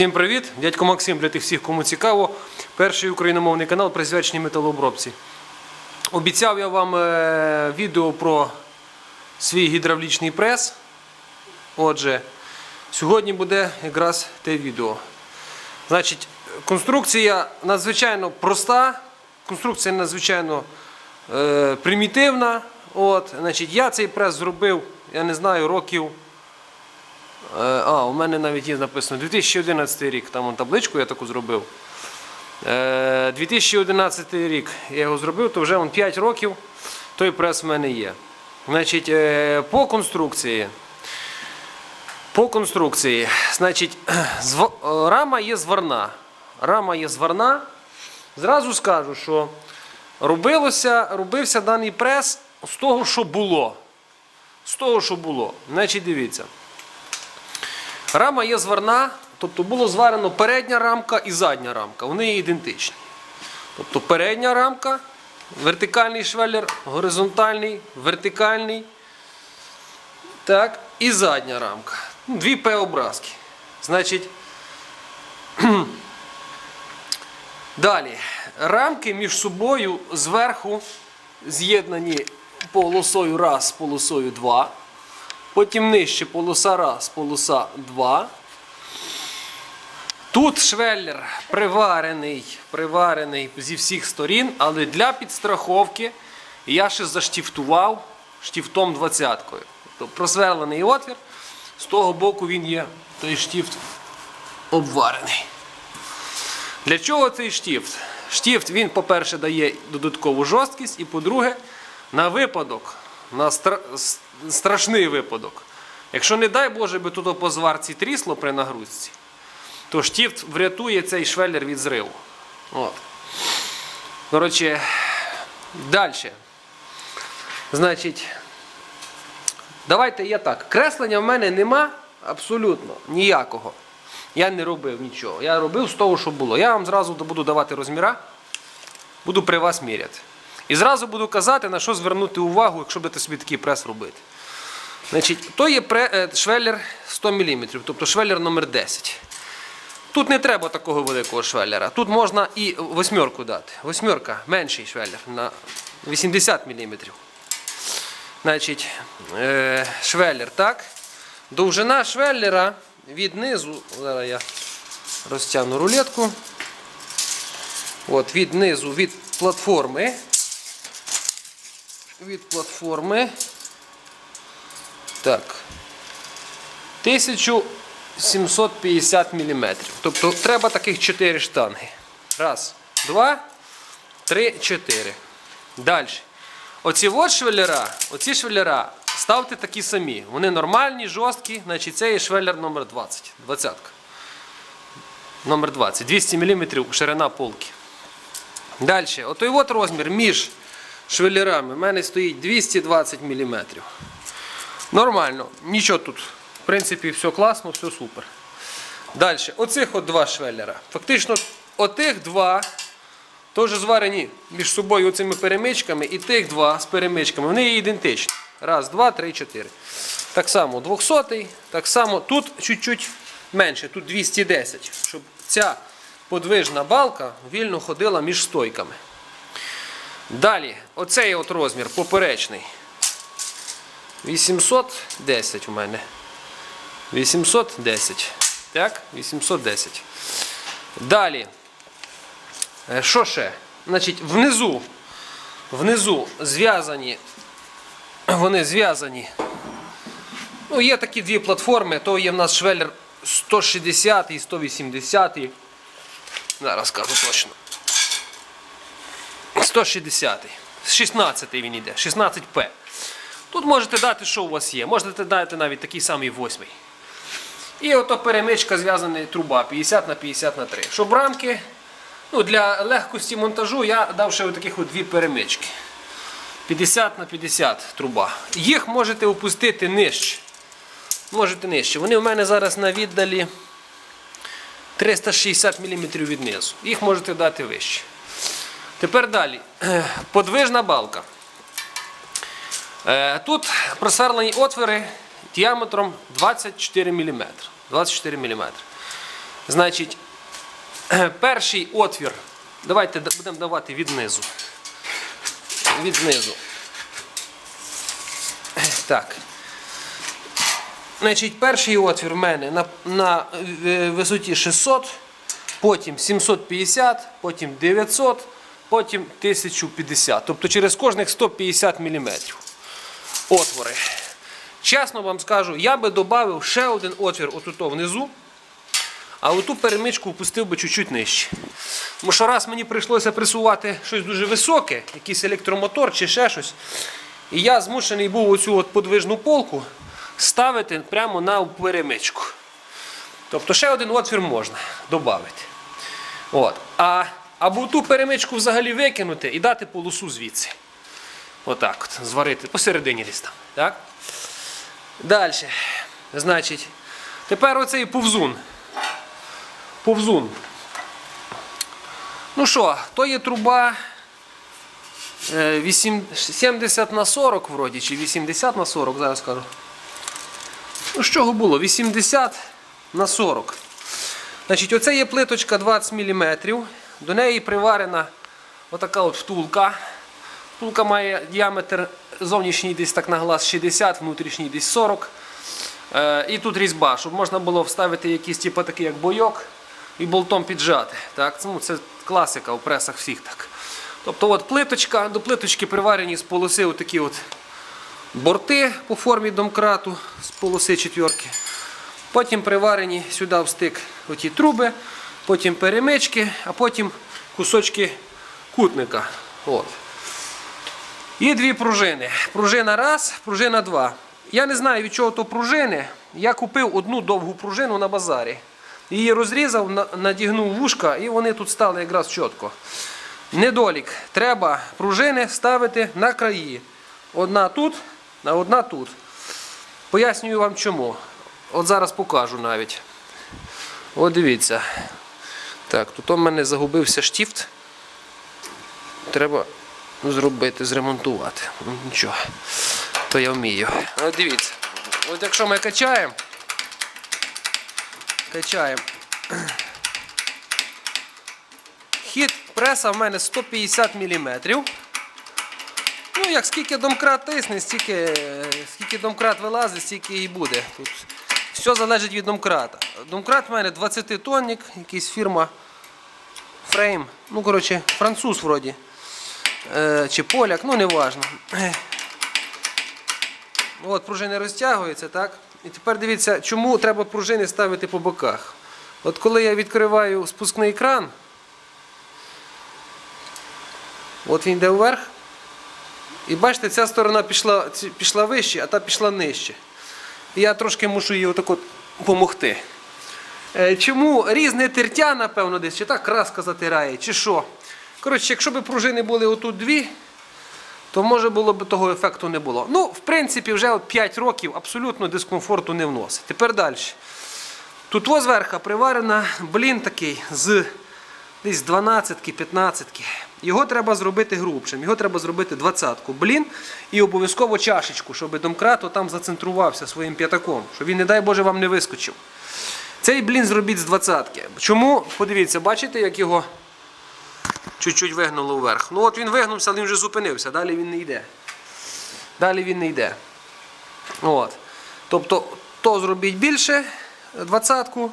Всім привіт! Дядько Максим для тих всіх, кому цікаво. Перший україномовний канал присвячений металообробці. Обіцяв я вам е, відео про свій гідравлічний прес. Отже, сьогодні буде якраз те відео. Значить, конструкція надзвичайно проста, конструкція надзвичайно е, примітивна. От, значить, я цей прес зробив, я не знаю, років. Е, А, у мене навіть є написано 2011 рік, там табличку я таку зробив. Е, 2011 рік я його зробив, то вже он 5 років той прес в мене є. Значить, е, по конструкції. По конструкції, значить, е, рама є зварна. Рама є зварна. Зразу скажу, що робилося, робився даний прес з того, що було. З того, що було. Значить, дивіться. Рама є зварна, тобто було зварено передня рамка і задня рамка. Вони є ідентичні. Тобто передня рамка, вертикальний швеллер, горизонтальний, вертикальний. Так, і задня рамка. Дві П-образки. Значить, далі. Рамки між собою зверху з'єднані полосою раз, полосою 2. Потім нижче полоса раз, полоса 2. Тут швеллер приварений, приварений зі всіх сторін, але для підстраховки я ще заштіфтував штіфтом 20-кою. Тобто просверлений отвір, з того боку він є той штіфт обварений. Для чого цей штіфт? Штіфт він, по-перше, дає додаткову жорсткість, і по-друге, на випадок, на стра- с- страшний випадок. Якщо, не дай Боже, би тут по зварці трісло при нагрузці, то штіфт врятує цей швеллер від зриву. От. Коротше, далі. Значить, давайте я так. Креслення в мене нема абсолютно ніякого. Я не робив нічого. Я робив з того, що було. Я вам зразу буду давати розміра, буду при вас міряти. І зразу буду казати, на що звернути увагу, якщо будете собі такий прес робити. Значить, то є е, швеллер 100 мм, тобто швеллер номер 10 Тут не треба такого великого швеллера. Тут можна і восьмерку дати. Восьмерка менший швеллер на 80 мм. Значить, е, швеллер, так? Довжина швеллера від низу, зараз я розтягну рулетку. От, від низу, від платформи. Від платформи. Так. 1750 мм. Тобто треба таких 4 штанги. Раз, два, три, чотири. Далі. Оці от швеллера, оці швеллера ставте такі самі. Вони нормальні, жорсткі. Значить, це є швеллер номер 20. 20. Номер 20. 200 мм ширина полки. Далі. Отой от розмір між швеллерами. У мене стоїть 220 мм. Нормально. Нічого тут. В принципі, все класно, все супер. Далі. Оцих от два швеллера. Фактично, отих два теж зварені між собою оцими перемичками, і тих два з перемичками. Вони є ідентичні. Раз, два, три, чотири. Так само 200 так само тут чуть-чуть менше, тут 210, щоб ця подвижна балка вільно ходила між стойками. Далі, оцей от розмір поперечний. 810 у мене. 810. Так, 810. Далі. Е, Що ще? Значить, внизу, внизу зв'язані, вони зв'язані. Ну, є такі дві платформи, то є в нас швеллер 160 і 180. Зараз скажу точно. 160. 16 він йде, 16П. Тут можете дати, що у вас є. Можете дати навіть такий самий восьмий. І ото перемичка зв'язана труба 50 на 50 на 3. Щоб рамки, ну, для легкості монтажу я дав ще таких от дві перемички. 50 на 50 труба. Їх можете опустити нижче. Можете нижче. Вони в мене зараз на віддалі 360 мм від низу. Їх можете дати вище. Тепер далі. Подвижна балка. Е, Тут просверлені отвори діаметром 24 мм. 24 мм. Значить, перший отвір. Давайте будемо давати від низу. Від знизу. Так. Значить, перший отвір в мене на, на е, висоті 600, потім 750, потім 900, потім 1050. Тобто через кожних 150 мм. Отвори. Чесно вам скажу, я би додав ще один отвір отут внизу, а оту перемичку впустив би чуть-чуть нижче. Тому що раз мені прийшлося присувати щось дуже високе, якийсь електромотор чи ще щось. І я змушений був оцю от подвижну полку ставити прямо на перемичку. Тобто ще один отвір можна додати. От. А, або ту перемичку взагалі викинути і дати полосу звідси. Отак от, зварити посередині десь там. Так? Далі. Значить, тепер оцей повзун. Повзун. Ну що, то є труба е, вісім- 70 на 40 вроді, чи 80 на 40, зараз скажу. Ну, з чого було? 80 на 40. Значить, оце є плиточка 20 мм. До неї приварена отака от втулка. Втулка має діаметр зовнішній десь так на глаз 60, внутрішній десь 40. Е, і тут різьба, щоб можна було вставити якийсь типу, такий як бойок і болтом піджати. Так? Ну, це класика у пресах всіх так. Тобто от плиточка, до плиточки приварені з полоси отакі от борти по формі домкрату з полоси четверки. Потім приварені сюди в стик оті труби, потім перемички, а потім кусочки кутника. От. І дві пружини. Пружина раз, пружина два. Я не знаю від чого то пружини. Я купив одну довгу пружину на базарі. Її розрізав, надігнув вушка і вони тут стали якраз чітко. Недолік. Треба пружини ставити на краї. Одна тут, а одна тут. Пояснюю вам чому. От зараз покажу навіть. От дивіться. Так, тут у мене загубився штіфт. Треба зробити, зремонтувати. Ну, Нічого. То я вмію. От дивіться. От якщо ми качаємо. Качаємо. Хід преса в мене 150 мм. Ну, як скільки домкрат тисне, стільки, скільки домкрат вилазить, стільки і буде. Тут все залежить від домкрата. Домкрат в мене 20 тонник, якийсь фірма Frame. Ну, коротше, француз вроді. Е, чи поляк, ну не важно. От, пружини розтягуються, так? І тепер дивіться, чому треба пружини ставити по боках. От коли я відкриваю спускний кран, от він йде вверх. І бачите, ця сторона пішла, пішла вище, а та пішла нижче. І я трошки мушу їй отак от допомогти. Е, Чому різне тертя, напевно, десь, чи так краска затирає, чи що. Коротше, якщо б пружини були отут дві, то може було б того ефекту не було. Ну, в принципі, вже 5 років абсолютно дискомфорту не вносить. Тепер далі. Тут ось зверху приварена блін такий з десь 12-ки, 15-ки. Його треба зробити грубшим, його треба зробити 20-ку. Блін і обов'язково чашечку, щоб домкрат там зацентрувався своїм п'ятаком, щоб він, не дай Боже, вам не вискочив. Цей блін зробіть з 20-ки. Чому? Подивіться, бачите, як його чуть-чуть вигнуло вверх. Ну от він вигнувся, але він вже зупинився, далі він не йде. Далі він не йде. От. Тобто, то зробіть більше, 20-ку,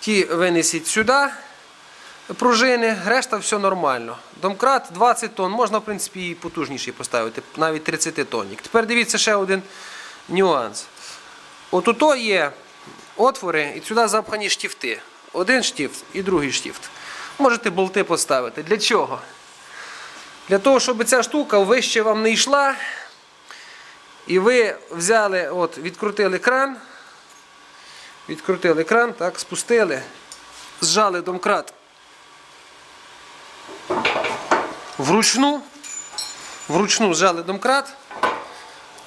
ті винесіть сюди, пружини, решта все нормально. Домкрат 20 тонн, можна, в принципі, і потужніший поставити, навіть 30 тонник. Тепер дивіться ще один нюанс. От ото є отвори, і сюди запхані штифти. Один штифт і другий штифт. Можете болти поставити. Для чого? Для того, щоб ця штука вище вам не йшла. І ви взяли, от, відкрутили кран, відкрутили кран, так, спустили, зжали домкрат вручну, вручну зжали домкрат,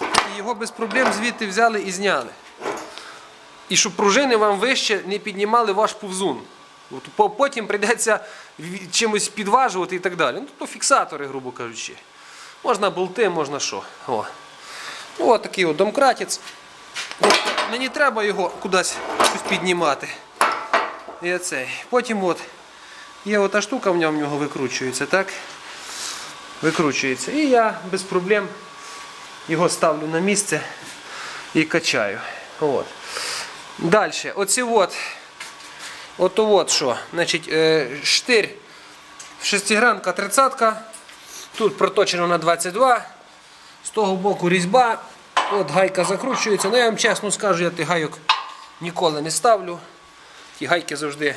і його без проблем звідти взяли і зняли. І щоб пружини вам вище не піднімали ваш повзун. От Потім прийдеться чимось підважувати і так далі. Ну, то фіксатори, грубо кажучи. Можна болти, можна що. О. Ну, от такий от домкратець. Мені треба його кудись піднімати. І оцей. Потім от є ота штука в ньому в нього викручується, так? Викручується. І я без проблем його ставлю на місце і качаю. От. Далі, оці от, ото от що. Значить, е, штир шестигранка 30 Тут проточено на 22. З того боку різьба. От гайка закручується. Ну я вам чесно скажу, я тих гайок ніколи не ставлю. Ті гайки завжди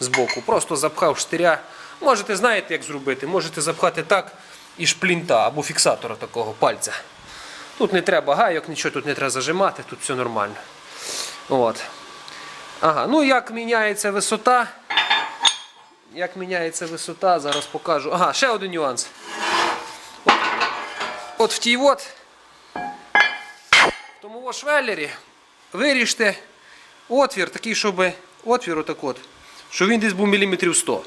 збоку. Просто запхав штиря. Можете знаєте, як зробити. Можете запхати так і шплінта або фіксатора такого пальця. Тут не треба гайок, нічого тут не треба зажимати, тут все нормально. От. Ага, ну як міняється висота? Як міняється висота, зараз покажу. Ага, ще один нюанс. От, от в тій от, в тому швеллері виріжте отвір такий, щоб отвір отак от, щоб він десь був міліметрів 100.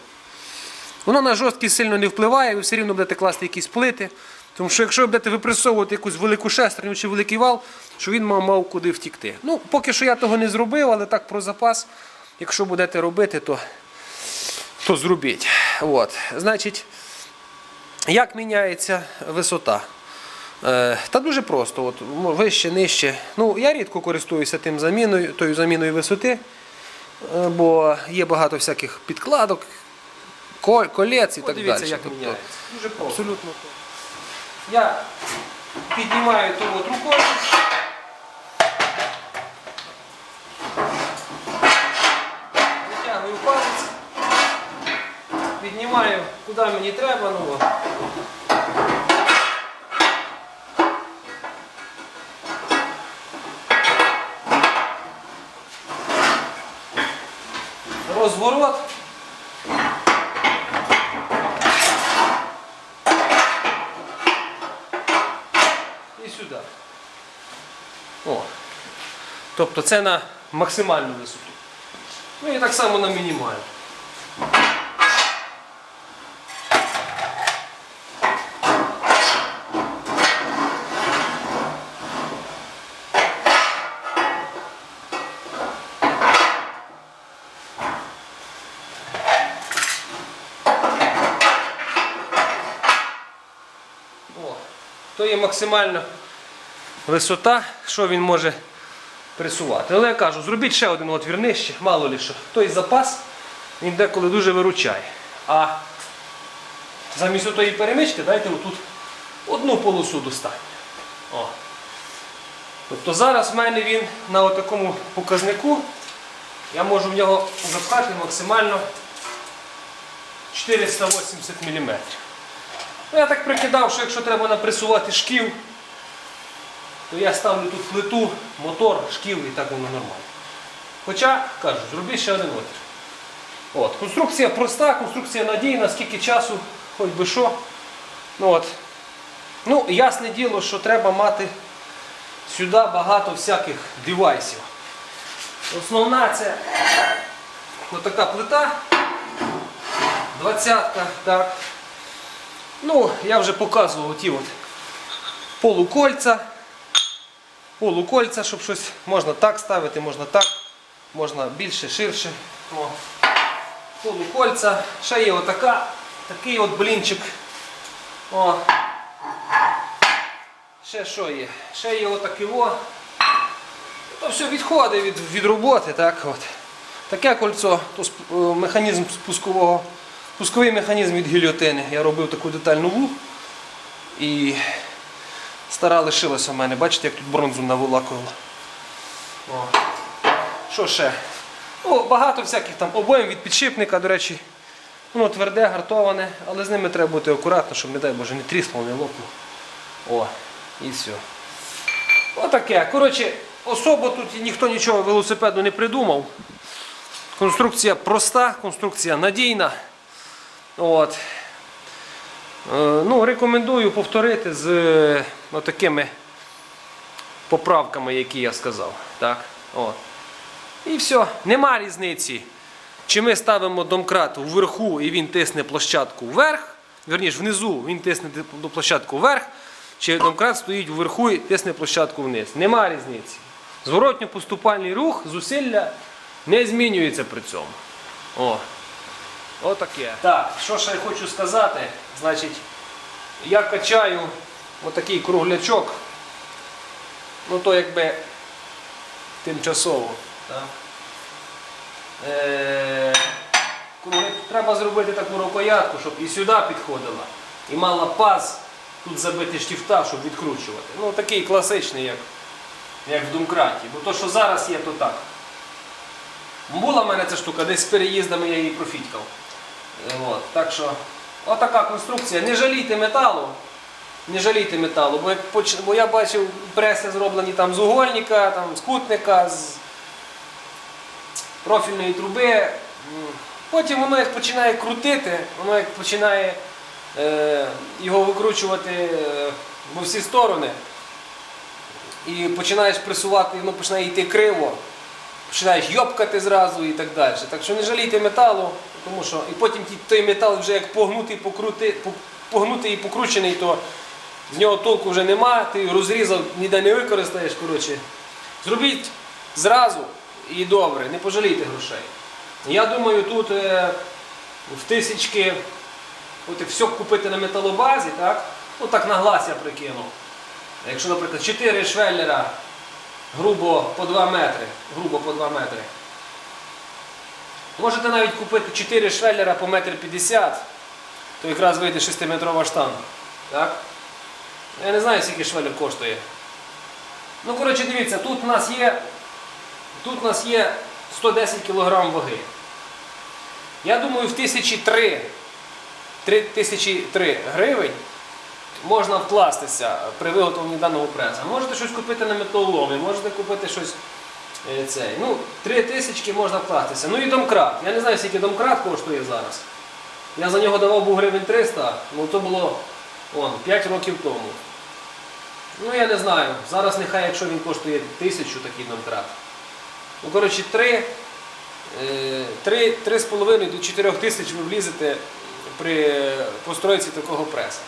Воно на жорсткість сильно не впливає, ви все рівно будете класти якісь плити. Тому що якщо ви будете випресовувати якусь велику шестерню чи великий вал, що він мав, мав куди втікти. Ну, поки що я того не зробив, але так про запас. Якщо будете робити, то, то зробіть. От. Значить, як міняється висота? Е, та дуже просто, от, вище, нижче. Ну, я рідко користуюся тим заміною, тою заміною висоти, е, бо є багато всяких підкладок, ко- колець і так Подивіться, далі. як Тобто, міняється. Дуже просто. Абсолютно. Я піднімаю ту от рукою. Витягую палець. Піднімаю, куди мені треба. Ну, от. Розворот. Тобто це на максимальну висоту. Ну і так само на мінімальну. То є максимальна висота, що він може пресувати. Але я кажу, зробіть ще один отвір нижче, мало ли що. Той запас він деколи дуже виручає. А замість отої перемички дайте отут одну полосу достатньо. О. Тобто зараз в мене він на такому показнику, я можу в нього запхати максимально 480 мм. Ну, я так прикидав, що якщо треба напресувати шків, то я ставлю тут плиту, мотор, шків і так воно нормально. Хоча, кажу, зробіть ще один отвір. От, конструкція проста, конструкція надійна, скільки часу, хоч би що. Ну, от. ну, ясне діло, що треба мати сюди багато всяких девайсів. Основна це отака плита. Двадцятка, так. Ну, я вже показував ті от полукольця. Полукольця, щоб щось можна так ставити, можна так, можна більше, ширше. О. Полукольця. Ще є отака, такий от блінчик. О. Ще що є? Ще є отакий о. То все відходить від, від роботи, так от. Таке кольцо, то е, механізм спускового, спусковий механізм від гільотини. Я робив таку детальну ву. І стара лишилася в мене. Бачите, як тут бронзу наволакувало. О. Що ще? Ну, багато всяких там обоїм від підшипника, до речі. Воно тверде, гартоване, але з ними треба бути акуратно, щоб, не дай Боже, не трісло, не лопнуло. О, і все. Отаке. Коротше, особо тут ніхто нічого велосипеду не придумав. Конструкція проста, конструкція надійна. От. Е, Ну, рекомендую повторити з е, отакими поправками, які я сказав. Так? От. І все, нема різниці. Чи ми ставимо домкрат вверху і він тисне площадку вверх, верніше внизу він тисне площадку вверх, чи домкрат стоїть вверху і тисне площадку вниз. Нема різниці. Зворотньо поступальний рух, зусилля не змінюється при цьому. О. Отаке. Так, що ще я хочу сказати? Значить, я качаю отакий круглячок. Ну то якби тимчасово. Так. Е, Треба зробити таку рукоятку, щоб і сюди підходила. І мала паз тут забити штифта, щоб відкручувати. Ну такий класичний, як, як в домкраті. Бо то, що зараз є, то так. Була в мене ця штука, десь з переїздами я її профітькав. Е, От, так що, отака конструкція. Не жалійте металу. Не жалійте металу, бо, як бо я бачив преси зроблені там з угольника, там, з кутника, з профільної труби. Потім воно як починає крутити, воно як починає е, його викручувати е, во всі сторони. І починаєш пресувати, воно починає йти криво починаєш йопкати зразу і так далі. Так що не жалійте металу, тому що і потім той метал вже як погнутий, покрути, погнутий і покручений, то з нього толку вже нема, ти розрізав, ніде не використаєш. Коротше. Зробіть зразу і добре, не пожалійте грошей. Я думаю, тут е, в тисячки, от все купити на металобазі, так? Ну так на глаз я прикинув. Якщо, наприклад, 4 швеллера грубо по 2 метри. Грубо по 2 метри. Можете навіть купити 4 швеллера по 1,50 м, то якраз вийде 6-метрова штанга. Так? Я не знаю, скільки швеллер коштує. Ну, коротше, дивіться, тут у нас є, тут у нас є 110 кг ваги. Я думаю, в 1003 3003 гривень можна вкластися при виготовленні даного преса. Можете щось купити на металоломі, можете купити щось. е, Цей. Ну, 3 тисячки можна вкластися. Ну і домкрат. Я не знаю, скільки домкрат коштує зараз. Я за нього давав був гривень 300, ну то було он, 5 років тому. Ну я не знаю. Зараз нехай, якщо він коштує тисячу такий домкрат. Ну, коротше, 3, 3, 3,5 до 4 тисяч ви влізете при постройці такого преса.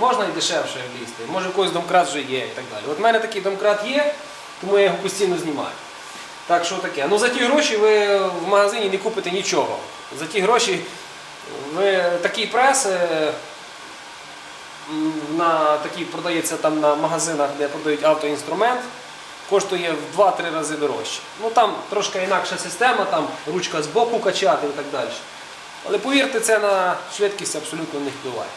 Можна і дешевше влізти, може у когось домкрат вже є і так далі. От в мене такий домкрат є, тому я його постійно знімаю. Так що таке. Ну за ті гроші ви в магазині не купите нічого. За ті гроші ви такий прес е, на такий продається там на магазинах, де продають автоінструмент, коштує в 2-3 рази дорожче. Ну там трошки інакша система, там ручка з боку качати і так далі. Але повірте, це на швидкість абсолютно не впливає.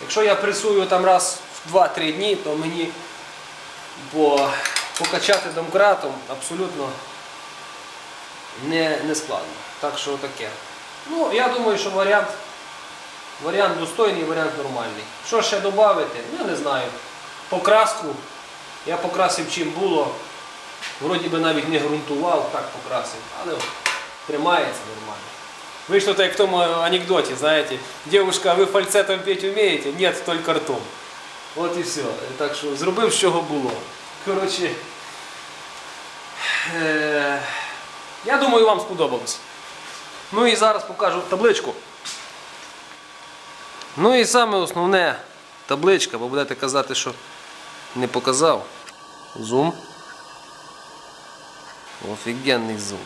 Якщо я пресую там раз в 2-3 дні, то мені по, покачати домкратом абсолютно не, не складно. Так що таке. Ну, я думаю, що варіант, варіант достойний, варіант нормальний. Що ще додати? Я не знаю. Покраску. Я покрасив чим було. Вроді би навіть не ґрунтував, так покрасив, але тримається нормально. Так, як в тому анекдоті, знаєте, девушка, а ви фальцетом петь вмієте? Ні, тільки ртом. От і все. Так що зробив, з чого було. Коротше, е, я думаю, вам сподобалось. Ну і зараз покажу табличку. Ну і саме основне табличка, бо будете казати, що не показав. Зум. Офігенний зум.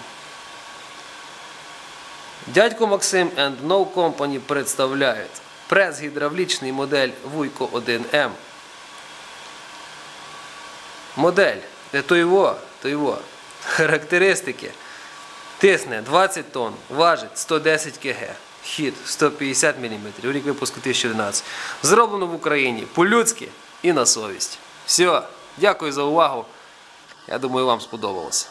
Дядько Максим and No Company представляють прес-гідравлічний модель Вуйко 1М. Модель. Е, То його, то його. Характеристики. Тисне 20 тонн, важить 110 кг. Хід 150 мм. Рік випуску 2011. Зроблено в Україні по-людськи і на совість. Все. Дякую за увагу. Я думаю, вам сподобалося.